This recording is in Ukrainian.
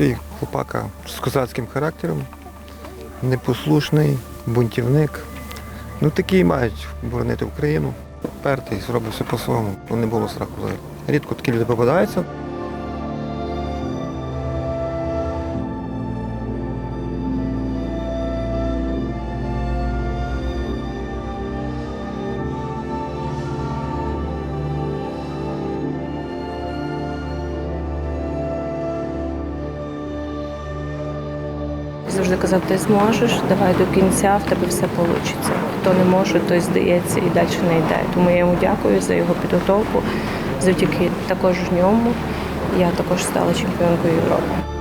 Такий хлопака з козацьким характером, непослушний, бунтівник. Ну такі мають боронити Україну. Пертий, зробив все по-своєму, не було страху. Рідко такі люди попадаються. Завжди казав, ти зможеш, давай до кінця, в тебе все вийде. Хто не може, той здається і далі не йде. Тому я йому дякую за його підготовку. Завдяки також ньому я також стала чемпіонкою Європи.